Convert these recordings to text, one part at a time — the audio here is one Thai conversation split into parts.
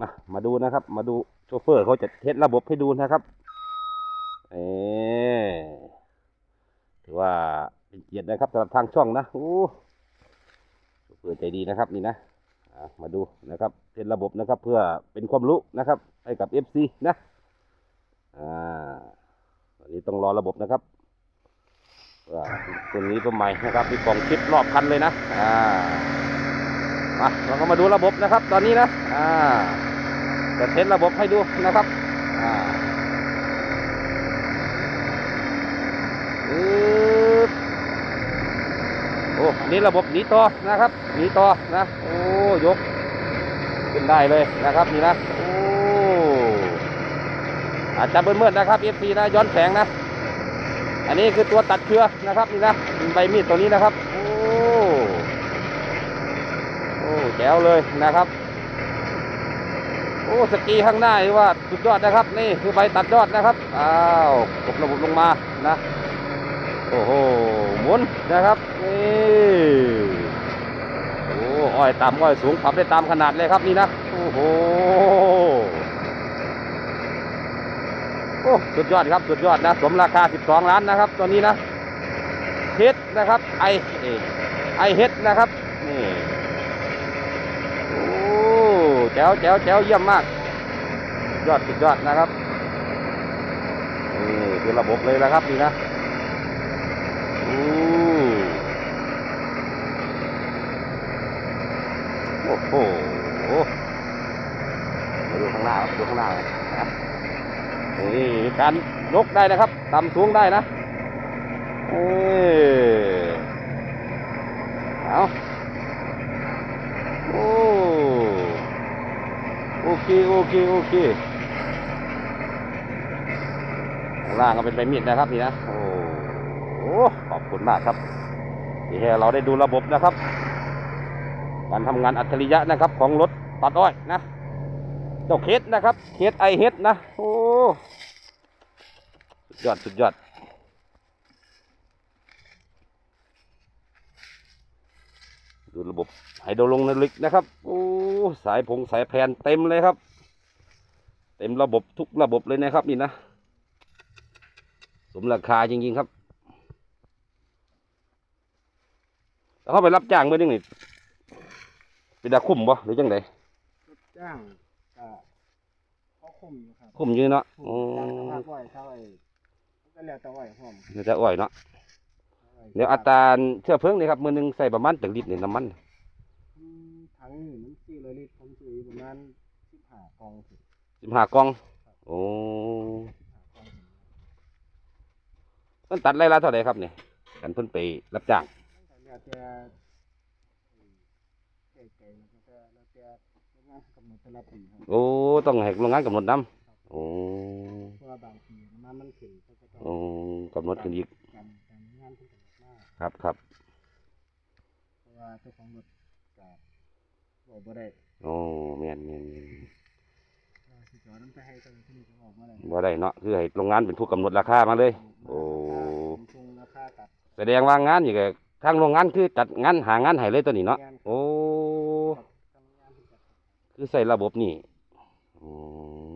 มามาดูนะครับ มาดูโชเฟอร์เขาจะเทสระบบให้ดูนะครับเออถือว่าเป็นเกียรตินะครับสำหรับทางช่องนะโอ้โชเฟอร์ใจดีนะครับนี่นะมาดูนะครับเทสระบบนะครับ เพื่อเป็นความรู้นะครับ ให้กับ FC นะอ่าวันนี้ต้องรอระบบนะครับว่าตัวนี้ตัวใหม่นะครับมีกล่องชิปรอบคันเลยนะอ่ามาเราก็มาดูระบบนะครับ ตอนนี้นะอ่า จะเทสระบบให้ดูนะครับอ่าอึ๊บโอ้อันนี้ระบบหนีต่อนะครับหนีต่อนะ โอ้ยกขึ้นได้เลยนะครับนี่นะโอ้อาจจะเบิ่นๆนะครับ FC นะย้อนแสงนะ อันนี้คือตัวตัดเชื้อนะครับนี่นะใบมีดตัวนี้นะครับ โอ้โอ้แจ๋วเลยนะครับ อ้สกีข้างหน้านี่ว่าสุดยอดนะครับ นี่คือใบตัดยอดนะครับอ้าวกดระบบลงมานะโอ้โหหมุนนะครับนี่โอ้อ้อยต่ำอ้อยสูงปรับได้ตามขนาดเลยครับนี่นะโอ้โหโอ้สุดยอดครับสุดยอดนะสมราคา 12 ล้านนะครับตัวนี้นะเฮดนะครับไอไอเฮดนะครับนี่ แจ๋วแจ๋วแจ๋วเยี่ยมมาก ยอดสุดยอดนะครับนี่คือระบบเลยนะครับนี่นะโอ้โอ้โหมาดูข้างหน้าครับดูข้างหน้าเลยนะนี่การยกได้นะครับต่ำสูงได้นะ เออเอา โอ้โอ เคโอเคโอเคข้างล่างก็เป็นใบมีดนะครับนี่นะโอ้โหขอบคุณมากครับที่ให้เราได้ดูระบบนะครับ การทำงานอัจฉริยะนะครับของรถตัดอ้อยนะเจ้าเคสนะครับเคสไอเฮดนะโอ้สุดยอดสุดยอดดูระบบไฮโดรลงนลิกนะครับโอ้ สายผงสายแผ่นเต็มเลยครับ เต็มระบบทุกระบบเลยนะครับนี่นะสมราคาจริงๆครับแล้วเขาไปรับจ้างเมื่อนึงนี่เป็นดาคุ้มบ่หรือจังไดรับจ้างก็เขาคุมอยู่ครับคุ้มอยืนเนาะโอ้จ้างสภาพไหวเท่าไหร่ก็แล้วแต่ไหวพร้อมเดี๋ยวจะอ้อยเนาะเดี๋ยวอัตราเชื้อเพลิงนี่ครับมือหนึงใส่ประมาณจักลิตรนี่น้ำมันอืมถังนี่มัน ณสิบห้ากล่องสิบสิบห้ากล่อง โอ้ห้ากล่องสิมันตัดไรละเท่าไหร่ครับเนี่ยกันเพิ่นไปรับจ้าง ตั้งแต่แล้วแต่อืมไก่ไก่แล้วแต่แล้วแต่โรงงานกำหนดแต่ละปีครับโอ้ ต้องให้โรงงานกำหนดน้ำโอ้ เพราะว่าบางปีน้ำมันขึ้นก็จะต้องโอ้กำหนดขึ้นอีก การการงานเพิ่นกำหนดมากครับครับเพราะว่าเจ้าของรถก็บ อกบ่ได้โอ้แม่นแม่นแม่นว่าสิจอดนำไปให้เจ้าหน้าที่ก็บอกบ่ได้บ่ได้เนาะคือให้โรงงานเป็นผู้กำหนดราคามาเลย โอ้เป็นทุงราคาตัดแสดงว่างานอยู่กับทางโรงงานคือจัดงานหางานให้เลยตัวนี้เนาะโอ้กับทำงานที่จัดคือใส่ระบบนี่อืม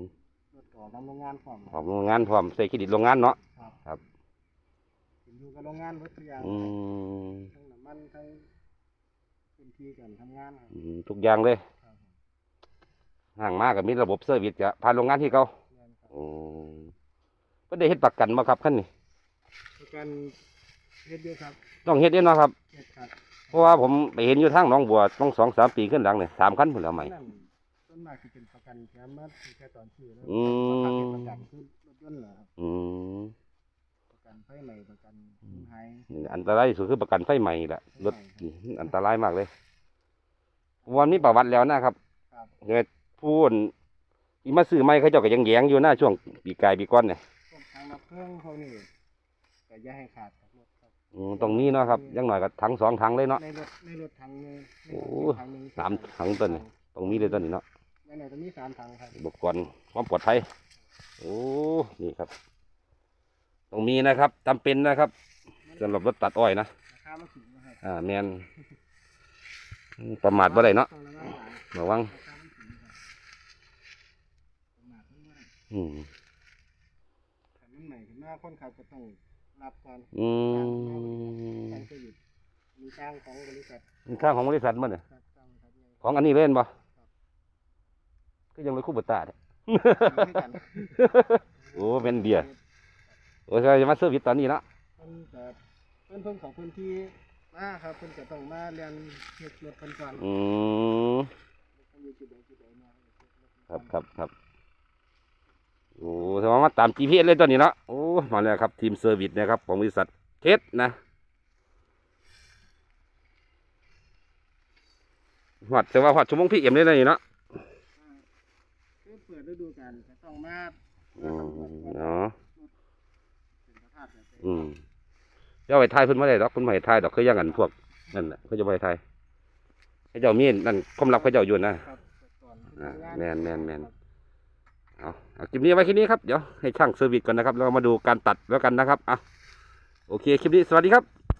รถก่อทำโรงงานพร้อมของโรงงานพร้อมใส่เครดิตโรงงานเนาะ ครับครับขึ้นอยู่กับโรงงานรถทุกอย่างอืมทั้งน้ำมันทั้ง พื้นที่การทำงานครับอืมทุกอย่างเลยครับผมห่างมากกับมีระบบเซอร์วิสจะผ่านโรงงานที่เขางานครับโอ้ก็ได้เฮ็ดประกันมาครับขั้นนี้ประกันเฮ็ดเยอะครับต้องเฮ็ดเด้เนาะครับ เฮ็ดครับเพราะว่าผมไปเห็นอยู่ทางหนองบัวต้องสองสามปีขึ้นหลังเนี่ยสามคันผลแล้วใหม่ นั่นส่วนมากจะเป็นประกันแถมมาแค่ตอนซื้อแล้วอืมประกันคือรถยนต์เหรอครับอืมประ กันไฟใหม่ประกันสูญหายอันตรายที่สุดคือประกันไฟใหม่แหละรถนี่อันตรายมากเลยวันนี้ประวัติแล้วนะครับครับเกิดพูดที่มาซื้อใหม่เขาเจ้าก็ยังแยงอยู่หน้าช่วงปีกายปีก้อนเนี่ยพวกทางรับเครื่องเขานี่ก็อย่าให้ขาดครับรถครับอืมตรงนี้เนาะครับอยังหน่อยก็ถังสองถังเลยเนาะ ในรถในรถถังหนึงในโอ้รถถังหนึงสามถังตัวนี่ ตรงนี้เลยตัวนี้เนาะ ในไหนจะมีสามถังครับ อุปกรณ์ความปลอดภัย โอ้ นี่ครับ ตรงนี้นะครับจำเป็นนะครับสำหรับรถตัดอ้อยนะราคามันสูงนะครับอ่าแมนประมาทบ่ได้เนาะต้องระวังหลายระวังราคามันสูงครับอืมถ้ามันใหม่ขึ้นมาคนขับก็ต้องรับก่อนอืมทางเซอร์วิสมีจ้างของบริษัทมีข้างของบริษัทมันเนี่ยครับจ้างบริษัทยังของอันนี้เล่นบ่ก็ยังเลยคู่บุตรตาเนี่ย ไม่กันโอ้เป็นเบียร์ โอ้ยจะมาเซอร์วิสตอนนี้ละมันจะเพิ่นเพิ่นของพื้นที่มาครับเพิ่นจะต้องมาเรียนเฮ็ดรถเพิ่นก่อนอืมเพิ่นอยู่จุดใดจุดใดมาเฮ็ดรถเพิ่นคก่รัอบนครับครับโอ้ถือว่ามาตาม GPS เลยตอนนี้เนาะโอ้มาแล้วครับทีมเซอร์วิสนะครับ ของบริษัทเทสนะหอดแต่ว่าหอดชั่วโมงพี่เอ็มเลยนะนี่เนาะคือเปิดฤดูกาลจะต้องมาอืมามสำรวจก่อนเนาะ อืมเจ้าไปทายเพิ่นไม่ได้ดอกเพิ่นไม่ให้ทายดอกเคยย่างกันพวกนั่นแหละเขาจะไปทายให้เจ้ามีนั่นความลับเขาเจ้าอยู่นะครับแต่ก่อนอ่าทำงานแม่นแม่นแม่นครับเอาเอาคลิปนี้ไว้แค่นี้ครับเดี๋ยวให้ช่างเซอร์วิสก่อนนะครับแล้วมาดูการตัดแล้วกันนะครับอะโอเคคลิปนี้สวัสดีครับ